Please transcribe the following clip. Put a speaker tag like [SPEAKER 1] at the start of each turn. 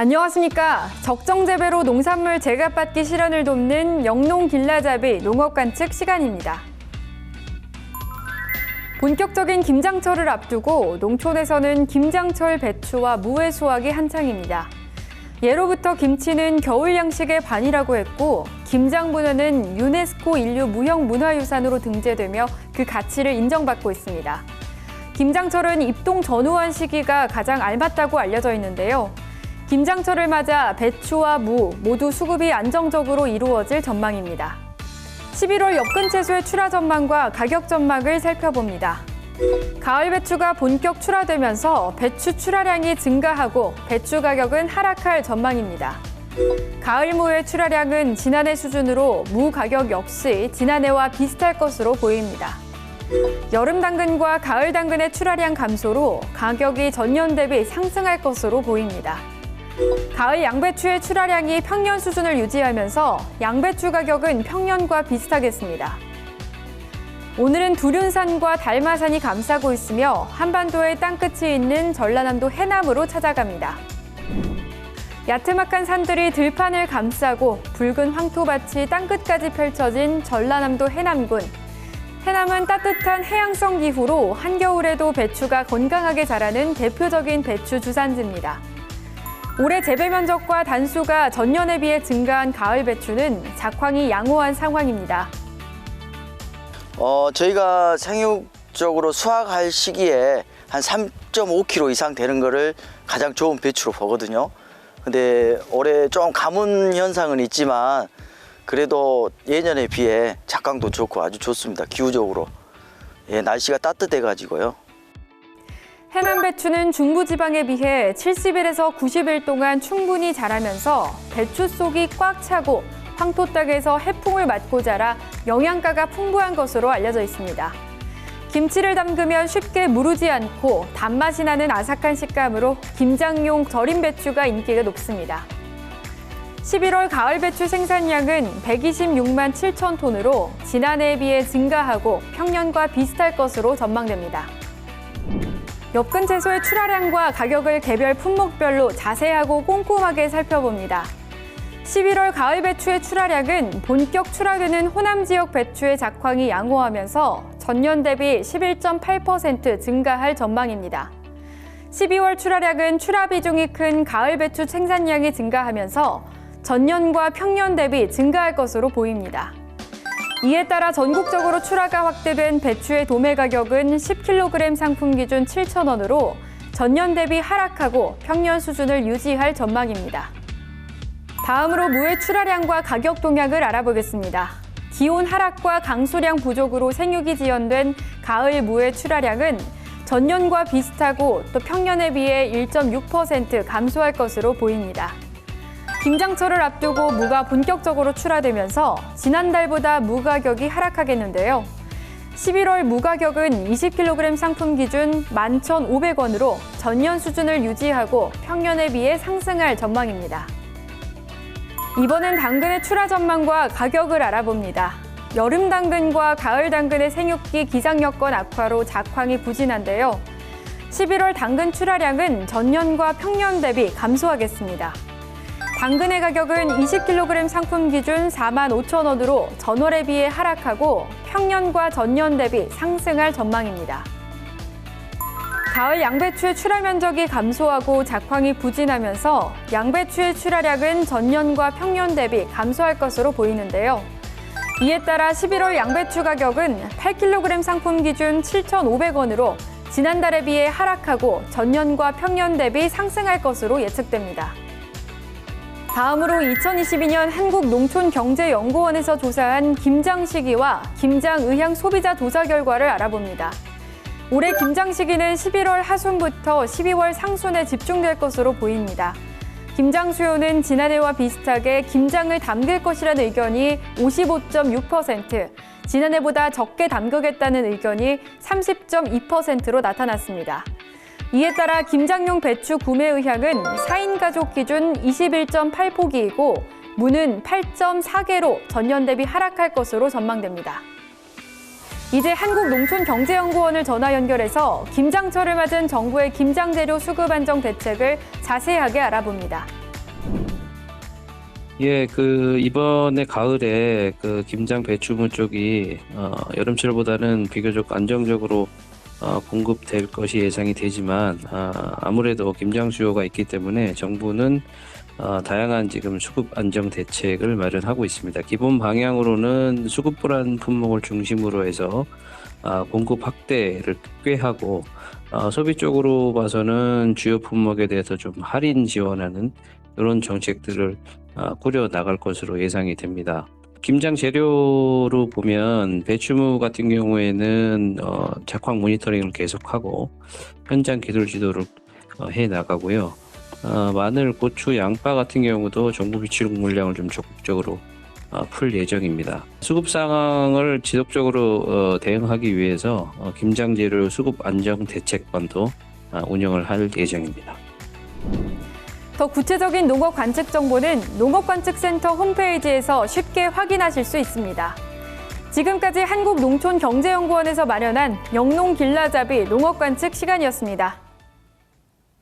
[SPEAKER 1] 안녕하십니까. 적정 재배로 농산물 제값받기 실현을 돕는 영농 길라잡이 농업 관측 시간입니다. 본격적인 김장철을 앞두고 농촌에서는 김장철 배추와 무의 수확이 한창입니다. 예로부터 김치는 겨울 양식의 반이라고 했고 김장 문화는 유네스코 인류 무형 문화유산으로 등재되며 그 가치를 인정받고 있습니다. 김장철은 입동 전후한 시기가 가장 알맞다고 알려져 있는데요. 김장철을 맞아 배추와 무 모두 수급이 안정적으로 이루어질 전망입니다. 11월 엽근 채소의 출하 전망과 가격 전망을 살펴봅니다. 가을 배추가 본격 출하되면서 배추 출하량이 증가하고 배추 가격은 하락할 전망입니다. 가을 무의 출하량은 지난해 수준으로 무 가격 역시 지난해와 비슷할 것으로 보입니다. 여름 당근과 가을 당근의 출하량 감소로 가격이 전년 대비 상승할 것으로 보입니다. 가을 양배추의 출하량이 평년 수준을 유지하면서 양배추 가격은 평년과 비슷하겠습니다. 오늘은 두륜산과 달마산이 감싸고 있으며 한반도의 땅끝이 있는 전라남도 해남으로 찾아갑니다. 야트막한 산들이 들판을 감싸고 붉은 황토밭이 땅끝까지 펼쳐진 전라남도 해남군. 해남은 따뜻한 해양성 기후로 한겨울에도 배추가 건강하게 자라는 대표적인 배추 주산지입니다. 올해 재배 면적과 단수가 전년에 비해 증가한 가을 배추는 작황이 양호한 상황입니다.
[SPEAKER 2] 어, 저희가 생육적으로 수확할 시기에 한 3.5kg 이상 되는 거를 가장 좋은 배추로 보거든요. 근데 올해 좀 가뭄 현상은 있지만 그래도 예년에 비해 작황도 좋고 아주 좋습니다. 기후적으로. 예, 날씨가 따뜻해 가지고요.
[SPEAKER 1] 해남 배추는 중부지방에 비해 70일에서 90일 동안 충분히 자라면서 배추 속이 꽉 차고 황토 땅에서 해풍을 맞고 자라 영양가가 풍부한 것으로 알려져 있습니다. 김치를 담그면 쉽게 무르지 않고 단맛이 나는 아삭한 식감으로 김장용 절임 배추가 인기가 높습니다. 11월 가을 배추 생산량은 126만 7천 톤으로 지난해에 비해 증가하고 평년과 비슷할 것으로 전망됩니다. 엽근 채소의 출하량과 가격을 개별 품목별로 자세하고 꼼꼼하게 살펴봅니다. 11월 가을 배추의 출하량은 본격 출하되는 호남 지역 배추의 작황이 양호하면서 전년 대비 11.8% 증가할 전망입니다. 12월 출하량은 출하 비중이 큰 가을 배추 생산량이 증가하면서 전년과 평년 대비 증가할 것으로 보입니다. 이에 따라 전국적으로 출하가 확대된 배추의 도매 가격은 10kg 상품 기준 7,000원으로 전년 대비 하락하고 평년 수준을 유지할 전망입니다. 다음으로 무의 출하량과 가격 동향을 알아보겠습니다. 기온 하락과 강수량 부족으로 생육이 지연된 가을 무의 출하량은 전년과 비슷하고 또 평년에 비해 1.6% 감소할 것으로 보입니다. 김장철을 앞두고 무가 본격적으로 출하되면서 지난달보다 무 가격이 하락하겠는데요. 11월 무 가격은 20kg 상품 기준 11,500원으로 전년 수준을 유지하고 평년에 비해 상승할 전망입니다. 이번엔 당근의 출하 전망과 가격을 알아봅니다. 여름 당근과 가을 당근의 생육기 기상 여건 악화로 작황이 부진한데요. 11월 당근 출하량은 전년과 평년 대비 감소하겠습니다. 당근의 가격은 20kg 상품 기준 4만 5천 원으로 전월에 비해 하락하고 평년과 전년 대비 상승할 전망입니다. 가을 양배추의 출하 면적이 감소하고 작황이 부진하면서 양배추의 출하량은 전년과 평년 대비 감소할 것으로 보이는데요. 이에 따라 11월 양배추 가격은 8kg 상품 기준 7,500원으로 지난달에 비해 하락하고 전년과 평년 대비 상승할 것으로 예측됩니다. 다음으로 2022년 한국농촌경제연구원에서 조사한 김장 시기와 김장 의향 소비자 조사 결과를 알아봅니다. 올해 김장 시기는 11월 하순부터 12월 상순에 집중될 것으로 보입니다. 김장 수요는 지난해와 비슷하게 김장을 담글 것이라는 의견이 55.6%, 지난해보다 적게 담그겠다는 의견이 30.2%로 나타났습니다. 이에 따라 김장용 배추 구매 의향은 4인 가족 기준 21.8포기이고 무는 8.4개로 전년 대비 하락할 것으로 전망됩니다. 이제 한국농촌경제연구원을 전화 연결해서 김장철을 맞은 정부의 김장재료 수급 안정 대책을 자세하게 알아봅니다.
[SPEAKER 3] 예, 그 이번에 가을에 그 김장 배추무 쪽이 어, 여름철보다는 비교적 안정적으로 어, 공급될 것이 예상이 되지만 아, 아무래도 김장 수요가 있기 때문에 정부는 어, 다양한 지금 수급 안정 대책을 마련하고 있습니다. 기본 방향으로는 수급 불안 품목을 중심으로 해서 아, 공급 확대를 꾀하고 어, 소비 쪽으로 봐서는 주요 품목에 대해서 좀 할인 지원하는 이런 정책들을 아, 꾸려 나갈 것으로 예상이 됩니다. 김장 재료로 보면 배추무 같은 경우에는 어, 작황 모니터링을 계속하고 현장 기술 지도를 어, 해 나가고요. 어, 마늘, 고추, 양파 같은 경우도 정부 비축 물량을 좀 적극적으로 어, 풀 예정입니다. 수급 상황을 지속적으로 어, 대응하기 위해서 어, 김장 재료 수급 안정 대책반도 아, 운영을 할 예정입니다.
[SPEAKER 1] 더 구체적인 농업 관측 정보는 농업관측센터 홈페이지에서 쉽게 확인하실 수 있습니다. 지금까지 한국농촌경제연구원에서 마련한 영농 길라잡이 농업관측 시간이었습니다.